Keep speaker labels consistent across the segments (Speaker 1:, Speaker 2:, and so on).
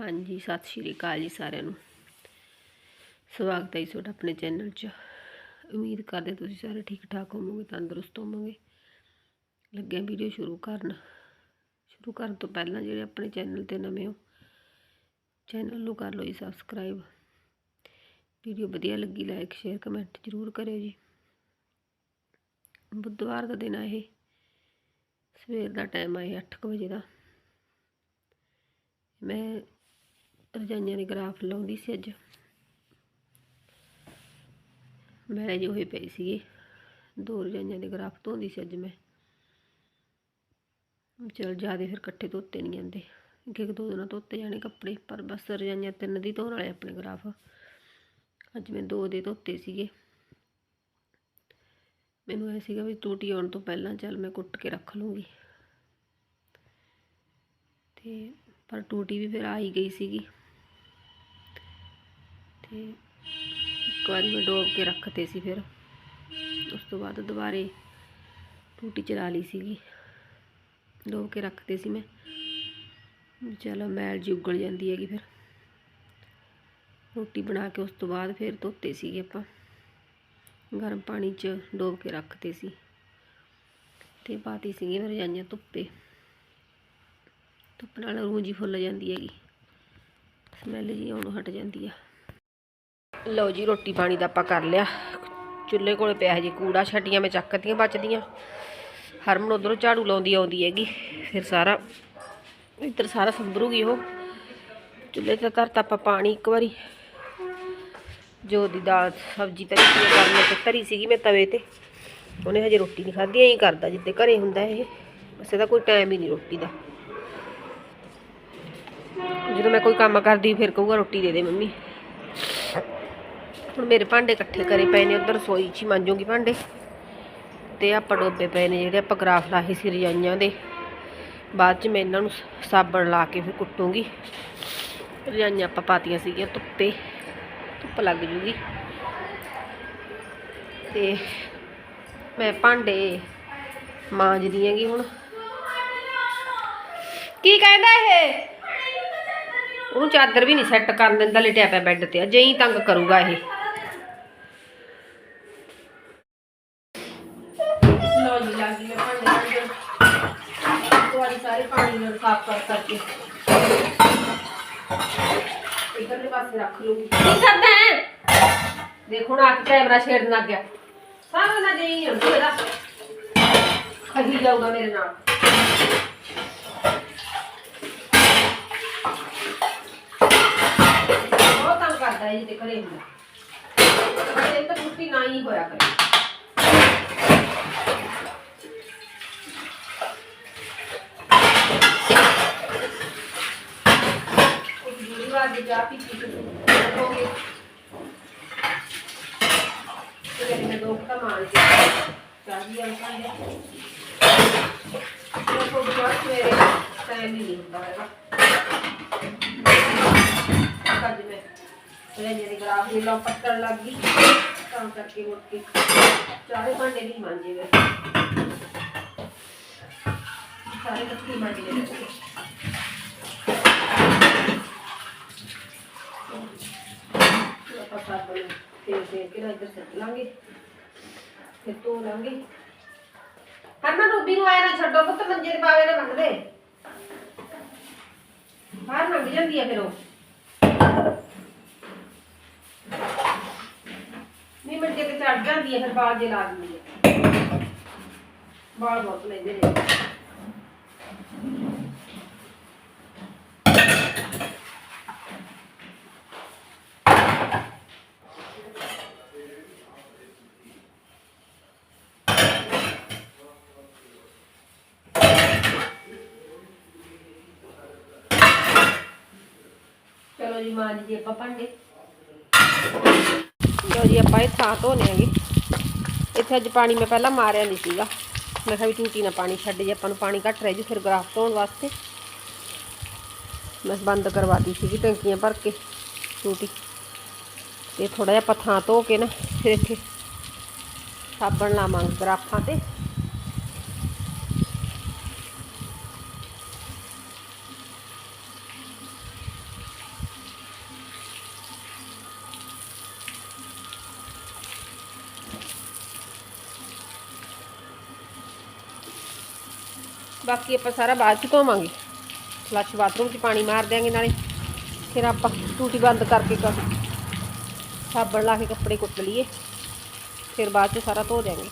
Speaker 1: ਹਾਂਜੀ, ਸਤਿ ਸ਼੍ਰੀ ਅਕਾਲ ਜੀ ਸਾਰਿਆਂ ਨੂੰ। ਸਵਾਗਤ ਹੈ ਜੀ ਤੁਹਾਡਾ ਆਪਣੇ ਚੈਨਲ 'ਚ। ਉਮੀਦ ਕਰਦੇ ਤੁਸੀਂ ਸਾਰੇ ਠੀਕ ਠਾਕ ਹੋਵੋਗੇ, ਤੰਦਰੁਸਤ ਹੋਵੋਗੇ। ਲੱਗਿਆ ਵੀਡੀਓ ਸ਼ੁਰੂ ਕਰਨ। ਸ਼ੁਰੂ ਕਰਨ ਤੋਂ ਪਹਿਲਾਂ ਜਿਹੜੇ ਆਪਣੇ ਚੈਨਲ ਤੇ ਨਵੇਂ ਹੋ ਚੈਨਲ ਨੂੰ ਕਰ ਲਓ ਜੀ ਸਬਸਕ੍ਰਾਈਬ ਵੀਡੀਓ ਵਧੀਆ ਲੱਗੀ ਲਾਈਕ ਸ਼ੇਅਰ ਕਮੈਂਟ ਜ਼ਰੂਰ ਕਰਿਓ ਜੀ। ਬੁੱਧਵਾਰ ਦਾ ਦਿਨ ਆ ਇਹ। ਸਵੇਰ ਦਾ ਟਾਈਮ ਆ ਇਹ 8 ਵਜੇ ਦਾ। ਮੈਂ ਰਜਾਈਆਂ ਦੇ ਗਰਾਫ ਲਾਉਂਦੀ ਸੀ ਅੱਜ। ਮੈਂ ਜੋ ਹੋਏ ਪਈ ਸੀਗੇ। ਦੋ ਰਜਾਈਆਂ ਦੇ ਗਰਾਫ ਧੋਂਦੀ ਸੀ ਅੱਜ ਮੈਂ। ਚਲ ਜਿਆਦੇ ਫਿਰ ਇਕੱਠੇ ਧੋਤੇ ਨਹੀਂ ਜਾਂਦੇ। ਇੱਕ ਇੱਕ ਦੋ ਦਿਨਾਂ ਧੋਤੇ ਜਾਣੇ ਕੱਪੜੇ, ਪਰ ਬਸ ਰਜਾਈਆਂ ਤਿੰਨ ਦੀ ਧੋਣ ਵਾਲੇ ਆਪਣੇ ਗਰਾਫ। ਅੱਜ ਮੈਂ ਦੋ ਦੇ ਧੋਤੇ ਸੀਗੇ। ਮੈਨੂੰ ਐ ਸੀਗਾ ਵੀ ਟੂਟੀ ਆਉਣ ਤੋਂ ਪਹਿਲਾਂ ਚੱਲ ਮੈਂ ਕੁੱਟ ਕੇ ਰੱਖ ਲੂੰਗੀ। ਤੇ ਪਰ ਟੂਟੀ ਵੀ ਫਿਰ ਆ ਹੀ ਗਈ ਸੀਗੀ। ਤੇ ਇੱਕ ਵਾਰੀ ਮੈਂ ਡੋਬ ਕੇ ਰੱਖਤੇ ਸੀ ਫਿਰ। ਉਸ ਤੋਂ ਬਾਅਦ ਦੁਬਾਰੇ ਟੂਟੀ ਚਲਾ ਲਈ ਸੀਗੀ। ਡੋਬ ਕੇ ਰੱਖਤੇ ਸੀ ਮੈਂ। ਚਲੋ ਮੈਲ ਜੀ ਉਗਲ ਜਾਂਦੀ ਹੈਗੀ ਫਿਰ। ਰੋਟੀ ਬਣਾ ਕੇ ਉਸ ਤੋਂ ਬਾਅਦ ਫਿਰ ਧੋਤੇ ਸੀਗੇ ਆਪਾਂ। ਗਰਮ ਪਾਣੀ 'ਚ ਡੋਬ ਕੇ ਰੱਖਤੇ ਸੀ। ਤੇ ਪਾਤੀ ਸੀਗੀ ਫਿਰ ਰਜਾਈਆਂ ਧੁੱਪੇ। ਧੁੱਪ ਨਾਲ ਰੂਹ ਜੀ ਫੁੱਲ ਜਾਂਦੀ ਹੈਗੀ। ਸਮੈਲ ਜੀ ਆਉਣੋਂ ਹਟ ਜਾਂਦੀ ਆ। ਲਓ ਜੀ, ਰੋਟੀ ਪਾਣੀ ਦਾ ਆਪਾਂ ਕਰ ਲਿਆ। ਚੁੱਲ੍ਹੇ ਕੋਲੇ ਪਿਆ ਜੀ ਕੂੜਾ, ਛਟੀਆਂ ਮੈਂ ਚੱਕਤੀਆਂ, ਬਚਦੀਆਂ। ਹਰਮਨ ਉਧਰੋਂ ਝਾੜੂ ਲਾਉਂਦੀ ਆਉਂਦੀ ਹੈਗੀ। ਫਿਰ ਸਾਰਾ, ਇੱਧਰ ਸਾਰਾ ਸੰਭਰੂਗੀ ਉਹ। ਚੁੱਲ੍ਹੇ ਤੇ ਧਰਤਾ ਆਪਾਂ ਪਾਣੀ ਇੱਕ ਵਾਰੀ। ਜੋ ਦੀ ਦਾਲ, ਸਬਜ਼ੀ ਤਰੀ ਸੀ ਕਰਨੇ ਤੇ ਧਰੀ ਸੀਗੀ ਮੈਂ ਤਵੇ ਤੇ। ਉਹਨੇ ਹਜੇ ਰੋਟੀ ਨਹੀਂ ਖਾਧੀ, ਐਂ ਕਰਦਾ ਜਿੱਦੇ ਘਰੇ ਹੁੰਦਾ ਇਹ। ਬਸ ਇਹਦਾ ਕੋਈ ਟਾਈਮ ਹੀ ਨਹੀਂ ਰੋਟੀ ਦਾ। ਜਦੋਂ ਮੈਂ ਕੋਈ ਕੰਮ ਕਰਦੀ, ਫਿਰ ਕਹੂਗਾ ਰੋਟੀ ਦੇ ਦੇ ਮੰਮੀ। ਹੁਣ ਮੇਰੇ ਭਾਂਡੇ ਇਕੱਠੇ ਕਰੇ ਪਏ ਨੇ, ਉਧਰ ਰਸੋਈ 'ਚ ਹੀ ਮਾਂਜੂਗੀ ਭਾਂਡੇ। ਤੇ ਆਪਾਂ ਡੋਬੇ ਪਏ ਨੇ ਜਿਹੜੇ ਆਪਾਂ ਗਰਾਫ ਲਾਹੇ ਸੀ ਰਜਾਈਆਂ ਦੇ। ਬਾਅਦ 'ਚ ਮੈਂ ਇਹਨਾਂ ਨੂੰ ਸਾਬਣ ਲਾ ਕੇ ਫਿਰ ਕੁੱਟੂਗੀ। ਰਜਾਈਆਂ ਆਪਾਂ ਪਾਤੀਆਂ ਸੀਗੀਆਂ ਧੁੱਪੇ, ਧੁੱਪ ਲੱਗ ਜੂਗੀ। ਤੇ ਮੈਂ ਭਾਂਡੇ ਮਾਂਜਦੀ ਹੈਗੀ ਹੁਣ। ਕੀ ਕਹਿੰਦਾ ਇਹ? ਉਹਨੂੰ ਚਾਦਰ ਵੀ ਨਹੀਂ ਸੈੱਟ ਕਰਨ ਦਿੰਦਾ, ਲਟਿਆ ਪਿਆ ਬੈੱਡ ਤੇ। ਅਜੇ ਹੀ ਤੰਗ ਕਰੂਗਾ ਇਹ ਲਓ ਜੀ ਲੱਗੀ ਮੈਂ ਭਾਂਡੇ ਮਾਂਜਣ ਇੱਕ ਵਾਰੀ ਸਾਰੇ ਪਾਣੀ ਨਾਲ ਸਾਫ਼ ਕਰ ਕਰਕੇ ਇਧਰਲੇ ਪਾਸੇ ਰੱਖ ਲੂੰਗੀ ਕੀ ਕਰਦਾ ਹੈ? ਦੇਖੋ ਨਾ ਆ ਕੇ ਕੈਮਰਾ ਛੇੜਨ ਲੱਗ ਗਿਆ। ਸਾਰਾ ਨਾ ਜਈ ਹੁੰਦੀ ਇਹਦਾ। ਖਹੀ ਜਾਊਗਾ ਮੇਰੇ ਨਾਲ। ਬਹੁਤ ਤੰਗ ਕਰਦਾ ਹੈ ਜਿੱਤੇ ਘਰੇ ਹੁੰਦਾ। ਇਹ ਤਾਂ ਕੁੱਤੀ ਨਾ ਹੀ ਹੋਇਆ ਕਰੇ। ਉਸ ਬੁਰੀ ਵਾਰ ਦੀ ਚਾਹ ਪੀਤੀ ਤੇ ਹੋ ਗਈ ਤੇ ਮੇਰੇ ਨੇ ਦੋ ਕੁ ਮਾਰ ਕੇ ਚਾਹ ਵੀ ਅੰਕਾ ਲਿਆ ਇਹ ਕੋਈ ਬਾਤ ਮੇਰੇ ਟਾਈਮ ਹੀ ਨਹੀਂ ਹੁੰਦਾ ਹੈਗਾ ਅੱਜ ਮੈਂ ਰੇਂਜੇ ਦੇ ਗਲਾਸ ਦੀ ਲੋ ਪੱਤਰ ਲੱਗ ਗਈ ਤਾਂ ਕਰਕੇ ਮੁੜ ਕੇ ਚਾਰੇ ਭਾਂਡੇ ਨਹੀਂ ਮਾਂਜੇ ਗਏ ਸਾਰੇ ਇਕੱਠੇ ਮਾਂਜੇ ਗਏ ਆਪਾਂ ਸਾਬਣ ਤੇਲ ਇੱਧਰ ਸੱਟ ਲਾਂਗੇ, ਫਿਰ ਧੋ ਲਾਂਗੇ। ਹਰਮਨ, ਰੂਬੀ ਨੂੰ ਆਇਆ ਨਾ ਛੱਡੋ, ਪੁੱਤ ਮੰਜੇ ਦੇ ਪਾਵੇ ਨਾ ਮੰਗਦੇ ਬਾਹਰ ਮੰਗ ਜਾਂਦੀ ਆ ਫਿਰ ਉਹ। ਨਹੀਂ, ਮੰਜੇ ਤੇ ਚੜ ਜਾਂਦੀ ਆ, ਫਿਰ ਬਾਲ ਜੇ ਲਾ ਦਿੰਦੀ ਆ। ਬਾਲ ਬਹੁਤ ਲੈਂਦੇ ਨੇ। ਜੀ ਮਾਂ ਜੀ ਆਪਾਂ ਭਾਂਡੇ ਲੋ ਜੀ, ਆਪਾਂ ਇਹ ਥਾਂ ਧੋਨੇ ਆਂਗੇ ਇੱਥੇ ਅੱਜ ਪਾਣੀ ਮੈਂ ਪਹਿਲਾਂ ਮਾਰਿਆ ਨਹੀਂ ਸੀਗਾ। ਮੈਂ ਕਿਹਾ ਵੀ ਟੂਟੀ ਨਾ ਪਾਣੀ ਛੱਡ ਜੇ, ਆਪਾਂ ਨੂੰ ਪਾਣੀ ਘੱਟ ਰਹਿ ਜੂ, ਫਿਰ ਗਰਾਫ ਧੋਣ ਵਾਸਤੇ। ਮੈਂ ਬੰਦ ਕਰਵਾਤੀ ਸੀਗੀ ਟੈਂਕੀਆਂ ਭਰ ਕੇ ਟੂਟੀ। ਤੇ ਥੋੜਾ ਜਿਹਾ ਆਪਾਂ ਥਾਂ ਧੋ ਕੇ ਨਾ, ਫਿਰ ਇੱਥੇ ਸਾਬਣ ਲਾਵਾਂਗੇ ਗਰਾਫਾਂ ਤੇ। ਬਾਕੀ ਆਪਾਂ ਸਾਰਾ ਬਾਅਦ ਚ ਧੋਵਾਂਗੇ। ਫਲੱਸ਼ ਬਾਥਰੂਮ 'ਚ ਪਾਣੀ ਮਾਰ ਦਿਆਂਗੇ ਨਾਲੇ। ਫਿਰ ਆਪਾਂ ਟੂਟੀ ਬੰਦ ਕਰਕੇ ਕਰ ਸਾਬਣ ਲਾ ਕੇ ਕੱਪੜੇ ਕੁੱਟ ਲਈਏ। ਫਿਰ ਬਾਅਦ ਚ ਸਾਰਾ ਧੋ ਦਿਆਂਗੇ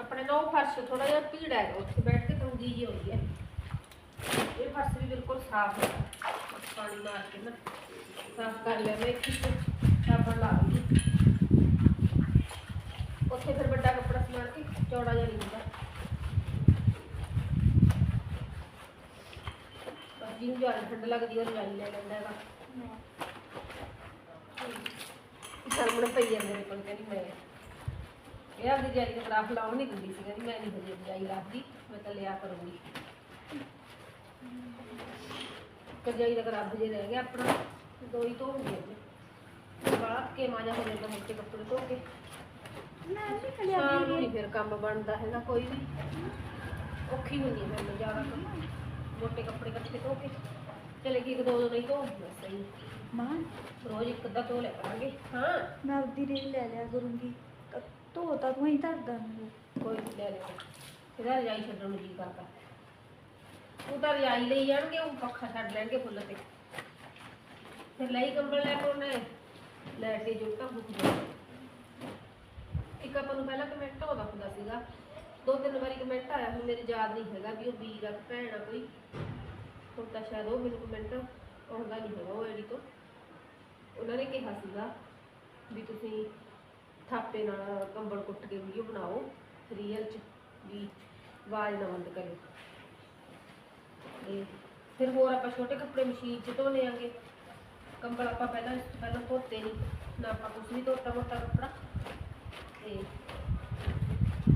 Speaker 1: ਆਪਣੇ ਨਾ ਉਹ ਫਰਸ਼ ਥੋੜਾ ਜਿਹਾ ਭੀੜਾ ਹੈ ਉੱਥੇ ਬੈਠ ਕੇ ਤੰਗੀ ਜੀ ਹੋਈ ਹੈ ਇਹ ਫਰਸ਼ ਵੀ ਬਿਲਕੁਲ ਸਾਫ਼ ਹੈ ਪਾਣੀ ਮਾਰ ਕੇ ਨਾ, ਸਾਫ਼ ਕਰ ਲਿਆ ਮੈਂ ਇੱਕ ਸਾਬਣ ਲਾ ਦੂੰਗੀ। ਉੱਥੇ ਫਿਰ ਵੱਡਾ ਕੱਪੜਾ ਸਮਾਰ ਕੇ ਚੌੜਾ ਜਿਹਾ ਨਹੀਂ ਹੁੰਦਾ। ਬਸ ਜਿਹਨੂੰ ਠੰਡ ਲੱਗਦੀ ਉਹ ਰਜਾਈ ਲੈ ਲੈਂਦਾ ਹੈਗਾ। ਸਾਹਮਣੇ ਪਈ ਜਾਂਦੇ ਨੇ ਕੋਲ, ਕਹਿੰਦੀ ਮੈਂ। ਇਹ ਆਪਦੀ ਜਾਈ ਦਾ ਗ੍ਰਾਫ ਲਾਉਣ ਨਹੀਂ ਦਿੰਦੀ ਸੀ, ਕਹਿੰਦੀ ਮੈਂ ਨਹੀਂ ਹਜੇ ਜਾਈ ਰੱਖਦੀ, ਮੈਂ ਤਾਂ ਲਿਆ ਕਰੂੰਗੀ। ਕਰਜਾਈ ਦਾ ਗ੍ਰਾਫ ਜੇ ਰਹਿ ਗਿਆ ਆਪਣਾ ਦੋ ਹੀ ਧੋਣਗੇ ਅੱਜ ਬਾਅਦ ਕੇ ਮਾਜਾ ਹੋ ਜਾਂਦਾ ਮੋਟੇ ਕੱਪੜੇ ਧੋ ਕੇ। ਸ਼ਾਮ ਨੂੰ ਨਹੀਂ ਫਿਰ ਕੰਮ ਬਣਦਾ ਹੈਗਾ ਕੋਈ ਵੀ। ਔਖੀ ਹੁੰਦੀ ਹੈ ਮੈਨੂੰ ਜ਼ਿਆਦਾ ਕੰਮ। ਮੋਟੇ ਕੱਪੜੇ ਇਕੱਠੇ ਧੋ ਕੇ। ਚਲੇ ਗਈ ਇੱਕ ਦੋ ਦੋ ਨਹੀਂ ਧੋ ਬਸ ਸਹੀ।
Speaker 2: ਮਾਂ।
Speaker 1: ਰੋਜ਼ ਇੱਕ ਅੱਧਾ ਧੋ ਲਿਆ ਕਰਾਂਗੇ। ਹਾਂ।
Speaker 2: ਮੈਂ ਆਪਦੀ ਰੀਲ ਲੈ ਲਿਆ ਕਰੂੰਗੀ। ਧੋ ਤਾਂ ਤੂੰ ਹੀ ਧਰਦਾ। ਮੈਨੂੰ
Speaker 1: ਕੋਈ ਲੈ ਲਿਓ ਇਹਦਾ ਰਜਾਈ ਛੱਡਣ ਨੂੰ ਜੀ ਕਰਦਾ। ਉਹ ਤਾਂ ਰਜਾਈ ਲਈ ਜਾਣਗੇ, ਉਹ ਪੱਖਾ ਛੱਡ ਲੈਣਗੇ ਫੁੱਲ ਤੇ। ਫਿਰ ਲਈ ਕੰਬਲ ਲੈ ਕੇ ਉਹਨੇ, ਲੈ ਕੇ ਜੁੱਟਾ ਬੁੱਕ ਇੱਕ ਆਪਾਂ ਨੂੰ ਪਹਿਲਾਂ ਕਮੈਂਟ ਆਉਂਦਾ ਹੁੰਦਾ ਸੀਗਾ, ਦੋ ਤਿੰਨ ਵਾਰੀ ਕਮੈਂਟ ਆਇਆ, ਹੁਣ ਮੇਰੇ ਯਾਦ ਨਹੀਂ ਹੈਗਾ ਵੀ ਉਹ ਵੀਰ ਆ ਕਿ ਭੈਣ ਆ ਕੋਈ। ਹੁਣ ਤਾਂ ਸ਼ਾਇਦ ਉਹ ਮੈਨੂੰ ਕਮੈਂਟ ਆਉਂਦਾ ਨਹੀਂ ਹੈਗਾ ਉਹ ਐਡੀ ਤੋਂ। ਉਹਨਾਂ ਨੇ ਕਿਹਾ ਸੀਗਾ ਵੀ ਤੁਸੀਂ ਥਾਪੇ ਨਾਲ ਕੰਬਲ ਕੁੱਟ ਕੇ ਵੀਡੀਓ ਬਣਾਓ ਰੀਅਲ ਚ, ਵੀ ਆਵਾਜ਼ ਨਾ ਬੰਦ ਕਰਿਓ। ਤੇ ਫਿਰ ਹੋਰ ਆਪਾਂ ਛੋਟੇ ਕੱਪੜੇ ਮਸ਼ੀਨ 'ਚ ਧੋ ਲਿਆਂਗੇ ਕੰਬਲ ਆਪਾਂ ਪਹਿਲਾਂ ਇਸ ਤੋਂ ਪਹਿਲਾਂ ਧੋਤੇ ਨਹੀਂ ਨਾ ਆਪਾਂ ਕੁਛ ਨਹੀਂ ਧੋਤਾ ਮੋਟਾ ਕੱਪੜਾ। ਤੇ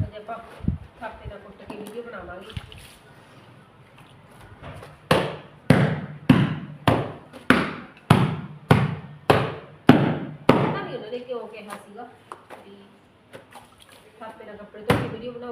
Speaker 1: ਅੱਜ ਆਪਾਂ ਥਾਪੇ ਨਾਲ ਕੁੱਟ ਕੇ ਵੀਡੀਓ ਬਣਾਵਾਂਗੇ। ਪਤਾ ਨਹੀਂ ਉਹਨਾਂ ਨੇ ਕਿਉਂ ਕਿਹਾ ਸੀਗਾ ਵੀ ਥਾਪੇ ਦਾ ਕੱਪੜੇ ਧੋ ਕੇ ਵੀਡੀਓ ਬਣਾਓ।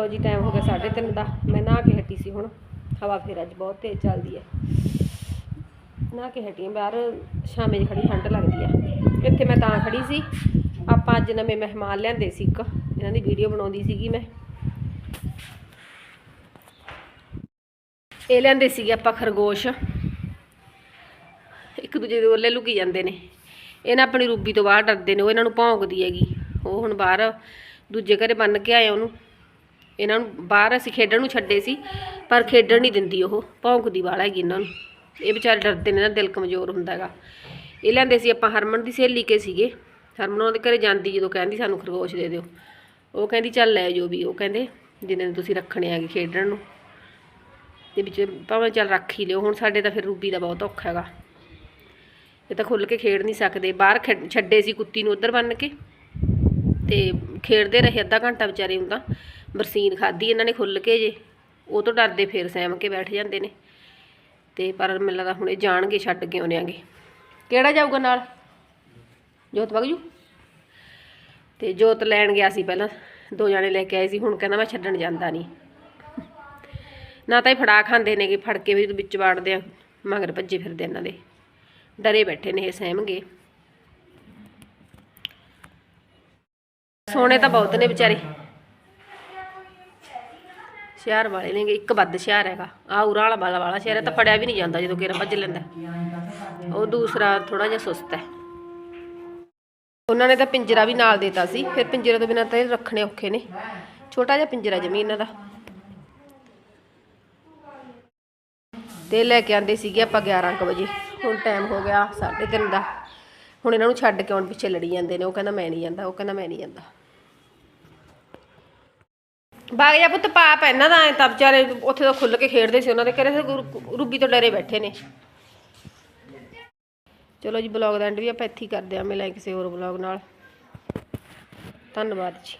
Speaker 1: ਲੋ ਜੀ ਟਾਈਮ ਹੋ ਗਿਆ 3:30 ਦਾ। ਮੈਂ ਨਹਾ ਕੇ ਹਟੀ ਸੀ ਹੁਣ। ਹਵਾ ਫਿਰ ਅੱਜ ਬਹੁਤ ਤੇਜ਼ ਚੱਲਦੀ ਹੈ। ਨਹਾ ਕੇ ਹਟੀ ਬਾਹਰ। ਸ਼ਾਮੇ ਜਿਹੀ ਖੜੀ, ਠੰਡ ਲੱਗਦੀ ਹੈ। ਇੱਥੇ ਮੈਂ ਤਾਂ ਖੜੀ ਸੀ। ਆਪਾਂ ਅੱਜ ਨਵੇਂ ਮਹਿਮਾਨ ਲਿਆਂਦੇ ਸੀ ਇੱਕ। ਇਹਨਾਂ ਦੀ ਵੀਡੀਓ ਬਣਾਉਂਦੀ ਸੀਗੀ ਮੈਂ। ਇਹ ਲਿਆਂਦੇ ਸੀਗੇ ਆਪਾਂ ਖਰਗੋਸ਼। ਇੱਕ ਦੂਜੇ ਦੇ ਵੱਲੇ ਲੁਕੀ ਜਾਂਦੇ ਨੇ। ਇਹ ਨਾ ਆਪਣੀ ਰੂਬੀ ਤੋਂ ਬਾਹਰ ਡਰਦੇ ਨੇ। ਉਹ ਇਹਨਾਂ ਨੂੰ ਭੌਂਕਦੀ ਹੈਗੀ। ਉਹ ਹੁਣ ਬਾਹਰ ਦੂਜੇ ਘਰੇ ਬੰਨ ਕੇ ਆਏ ਉਹਨੂੰ। ਇਹਨਾਂ ਨੂੰ ਬਾਹਰ ਅਸੀਂ ਖੇਡਣ ਨੂੰ ਛੱਡੇ ਸੀ, ਪਰ ਖੇਡਣ ਨਹੀਂ ਦਿੰਦੀ ਉਹ ਭੌਂਕਦੀ ਵਾਲਾ ਹੈਗੀ ਇਹਨਾਂ ਨੂੰ। ਇਹ ਵਿਚਾਰੇ ਡਰਦੇ ਨੇ ਨਾ, ਦਿਲ ਕਮਜ਼ੋਰ ਹੁੰਦਾ ਹੈਗਾ। ਇਹ ਲੈਂਦੇ ਸੀ ਆਪਾਂ ਹਰਮਨ ਦੀ ਸਹੇਲੀ ਕੇ ਸੀਗੇ। ਹਰਮਨ ਉਹਦੇ ਘਰੇ ਜਾਂਦੀ ਜਦੋਂ ਕਹਿੰਦੀ ਸਾਨੂੰ ਖਰਗੋਸ਼ ਦੇ ਦਿਓ। ਉਹ ਕਹਿੰਦੀ, ਚੱਲ ਲੈ ਜੋ ਵੀ। ਉਹ ਕਹਿੰਦੇ, ਜਿੰਨੇ ਤੁਸੀਂ ਰੱਖਣੇ ਹੈਗੇ ਖੇਡਣ ਨੂੰ। ਤੇ ਵਿੱਚ ਭਾਵੇਂ ਚੱਲ ਰੱਖ ਹੀ ਲਿਓ, ਹੁਣ ਸਾਡੇ ਤਾਂ ਫਿਰ ਰੂਬੀ ਦਾ ਬਹੁਤ ਔਖਾ ਹੈਗਾ। ਇਹ ਤਾਂ ਖੁੱਲ ਕੇ ਖੇਡ ਨਹੀਂ ਸਕਦੇ। ਬਾਹਰ ਖੇਡ- ਛੱਡੇ ਸੀ ਕੁੱਤੀ ਨੂੰ ਉਧਰ ਬੰਨ ਕੇ। ਤੇ ਖੇਡਦੇ ਰਹੇ ਅੱਧਾ ਘੰਟਾ ਵਿਚਾਰੇ ਹੁੰਦਾ ਬਰਸੀਨ ਖਾਧੀ ਇਹਨਾਂ ਨੇ ਖੁੱਲ ਕੇ ਜੇ, ਉਹ ਤੋਂ ਡਰਦੇ ਫੇਰ ਸਹਿਮ ਕੇ ਬੈਠ ਜਾਂਦੇ ਨੇ। ਤੇ ਪਰ ਮੈਨੂੰ ਲੱਗਦਾ ਹੁਣ ਇਹ ਜਾਣਗੇ, ਛੱਡ ਕੇ ਆਉਣੇ ਕਿਹੜਾ ਜਾਊਗਾ ਨਾਲ? ਜੋਤ ਵਗ ਜੂ? ਤੇ ਜੋਤ ਲੈਣ ਗਿਆ ਸੀ ਪਹਿਲਾਂ, ਦੋ ਜਾਣੇ ਲੈ ਕੇ ਆਏ ਸੀ, ਹੁਣ ਕਹਿੰਦਾ ਮੈਂ ਛੱਡਣ ਜਾਂਦਾ ਨਹੀਂ। ਨਾ ਤਾਂ ਇਹ ਫੜਾ ਖਾਂਦੇ ਨੇਗੇ, ਫੜ ਕੇ ਵੀ ਵਿੱਚ ਵਾੜਦੇ ਆ, ਮਗਰ ਭੱਜੇ ਫਿਰਦੇ ਇਹਨਾਂ ਦੇ। ਡਰੇ ਬੈਠੇ ਨੇ ਇਹ ਸਹਿਮਗੇ ਸੋਹਣੇ ਤਾਂ ਬਹੁਤ ਨੇ ਵਿਚਾਰੇ। ਸ਼ਹਿਰ ਵਾਲੇ ਨੇਗੇ, ਇੱਕ ਵੱਧ ਸ਼ਹਿਰ ਹੈਗਾ। ਆ ਉਰਾਂ ਵਾਲਾ ਵਾਲਾ ਵਾਲਾ ਸ਼ਹਿਰ ਹੈ ਤਾਂ ਫੜਿਆ ਵੀ ਨਹੀਂ ਜਾਂਦਾ ਜਦੋਂ ਕਿਰਾ ਭੱਜ ਲੈਂਦਾ ਉਹ ਦੂਸਰਾ ਥੋੜਾ ਜਿਹਾ ਸੁਸਤ ਹੈ। ਉਹਨਾਂ ਨੇ ਤਾਂ ਪਿੰਜਰਾ ਵੀ ਨਾਲ ਦੇਤਾ ਸੀ। ਫਿਰ ਪਿੰਜਰੇ ਤੋਂ ਬਿਨਾਂ ਤਾਂ ਇਹ ਰੱਖਣੇ ਔਖੇ ਨੇ। ਛੋਟਾ ਜਿਹਾ ਪਿੰਜਰਾ ਜਮੀ ਇਹਨਾਂ ਦਾ। ਤੇ ਲੈ ਕੇ ਆਂਦੇ ਸੀਗੇ ਆਪਾਂ 11 ਕੁ ਵਜੇ। ਹੁਣ ਟਾਈਮ ਹੋ ਗਿਆ 3:30 ਦਾ। ਹੁਣ ਇਹਨਾਂ ਨੂੰ ਛੱਡ ਕੇ ਆਉਣ ਪਿੱਛੇ ਲੜੀ ਜਾਂਦੇ ਨੇ। ਉਹ ਕਹਿੰਦਾ ਮੈਂ ਨਹੀਂ ਜਾਂਦਾ, ਉਹ ਕਹਿੰਦਾ ਮੈਂ ਨਹੀਂ ਜਾਂਦਾ। ਬਾਗ ਜਾ ਪੁੱਤ, ਪਾਪ ਹੈ ਇਹਨਾਂ ਦਾ, ਐ ਤਾਂ ਵਿਚਾਰੇ ਉੱਥੇ ਤਾਂ ਖੁੱਲ ਕੇ ਖੇਡਦੇ ਸੀ ਉਹਨਾਂ ਦੇ ਘਰੇ ਤਾਂ ਰੂਬੀ ਤੋਂ ਡਰੇ ਬੈਠੇ ਨੇ। ਚਲੋ ਜੀ, ਬਲੌਗ ਦਾ ਐਂਡ ਵੀ ਆਪਾਂ ਇੱਥੇ ਹੀ ਕਰਦੇ ਆਂ ਮਿਲਾਂਗੇ ਕਿਸੇ ਹੋਰ ਬਲੌਗ ਨਾਲ। ਧੰਨਵਾਦ ਜੀ।